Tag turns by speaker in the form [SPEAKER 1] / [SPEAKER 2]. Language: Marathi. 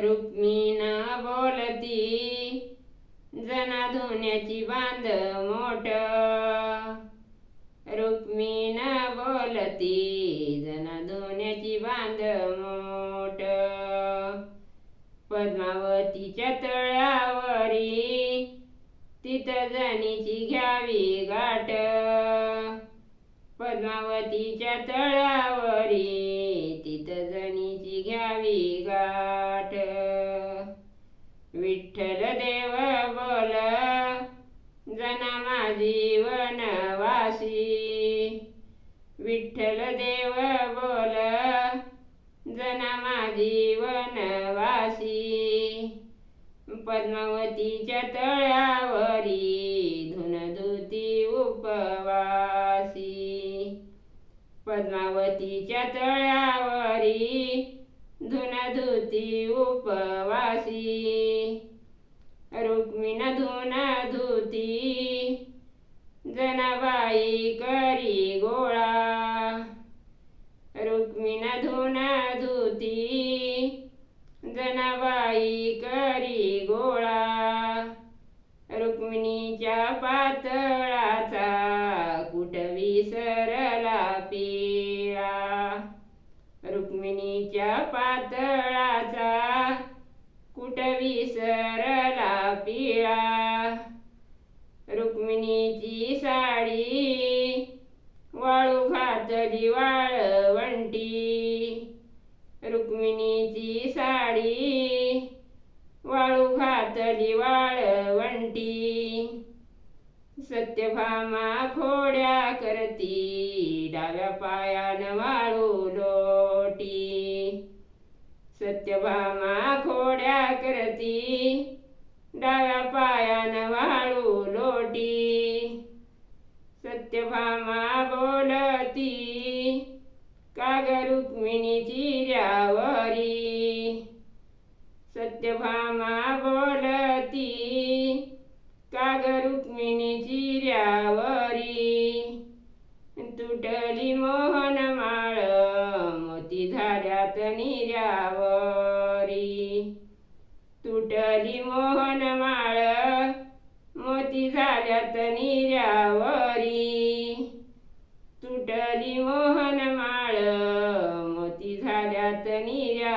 [SPEAKER 1] रुक्मिण बोलती जना धुण्याची बांध मोठ. रुक्मिण बोलती जना धुण्याची बांध मोठ. पद्मावतीच्या तळावरी तिथं जणीची घ्यावी गाठ. पद्मावतीच्या तळावरी तिथं जणीची घ्यावी गाठ. विठ्ठल देव बोल जना जीवन वासी विठ्ठल देव बोल जना जीवन वासी पद्मावतीच्या तळ्यावरी धुनधुती उपवासी. पद्मावतीच्या तळ्यावरी धुनधुती उपवासी रुक्मिण धुन धुती जनाबाई करी गोळा। रुक्मिण धुन धुती रुक्मिणीच्या पातळाचा कुठ विसरला पिळा? रुक्मिणीची साडी वाळू घातली वाळवंटी रुक्मिणीची साडी वाळू घातली वाळवंटी सत्यभामा खोड्या करती डाव्या पायान वाळू सत्यभामा खोड्या करती. डाव्या पायान वाळू लोटी. सत्यभामा बोलती काग रुक्मिणीची रवरी सत्यभामा बोलती काग रुक्मिणीची रवरी तुटली मोहन माळ मोती झाल्यात निर्यावरी तुटली मोहन माळ मोती झाल्यात निर्यावरी तुटली मोहन माळ मोती झाल्यात निर्या